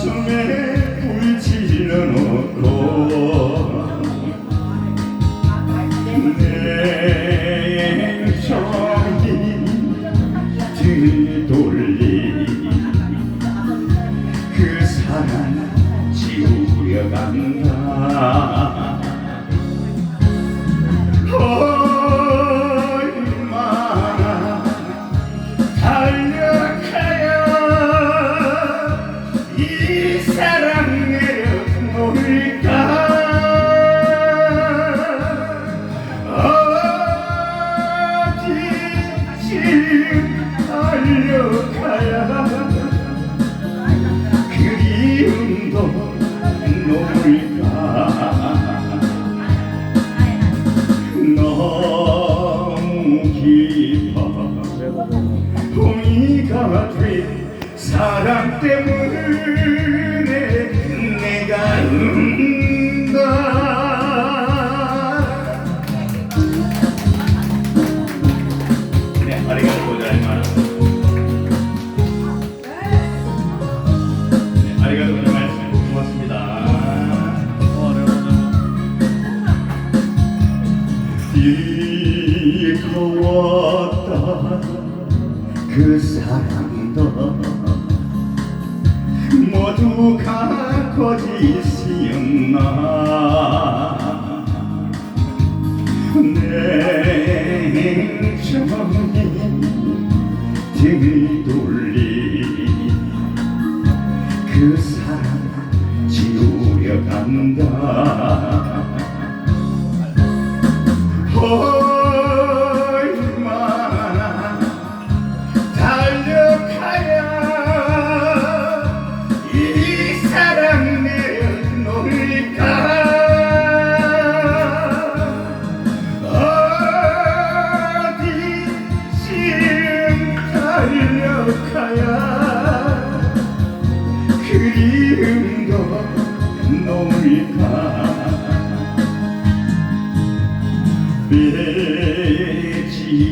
가슴에 불질러 놓고 내 정이 뒤돌리 그 사랑 지우려 간다 된 사랑 때문에 내가 운다. 네, 아리가토 고자이마스 네, 아리가토 고자이마스 고맙습니다. 이거웠다 그 사랑도 모두가 거짓이었나. 내 정이 등을 돌리. 그 사랑 지우려 간다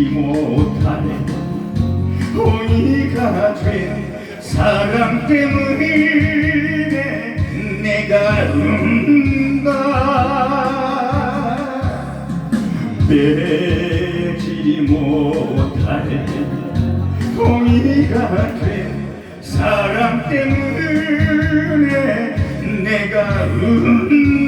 못할 홍이가 된 사랑 때문에 내가 운다. 빼지 못할 홍이가 된 사랑 때문에 내가 운다